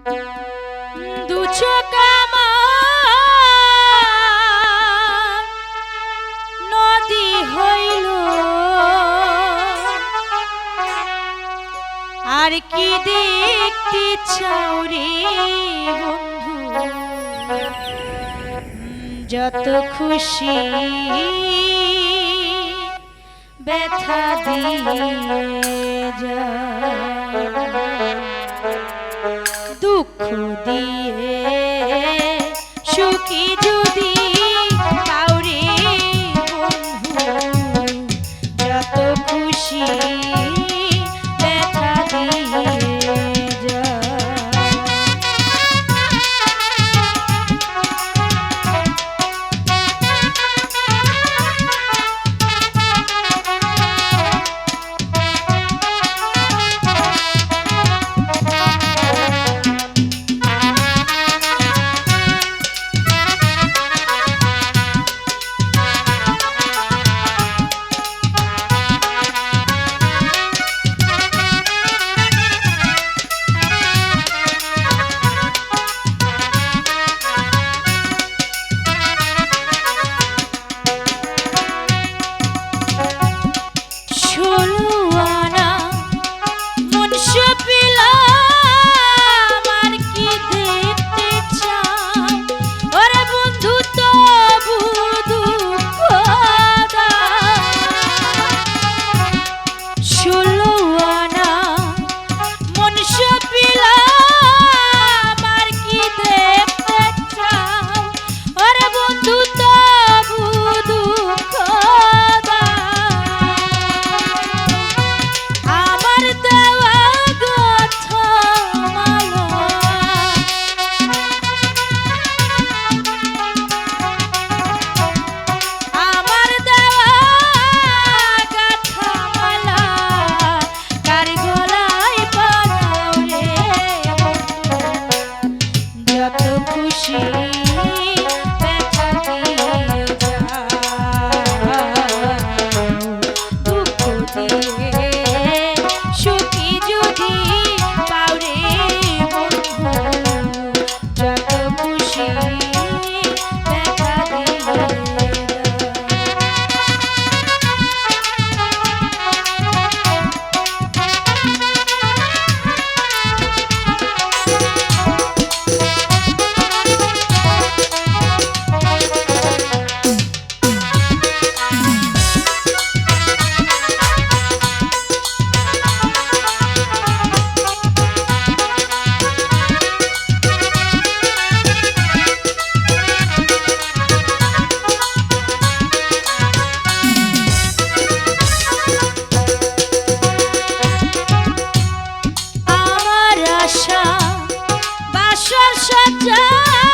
আর কি দেখতে চাও বন্ধু? যত খুশি ব্যথা দিয়ে যা। Khudi. Shut up.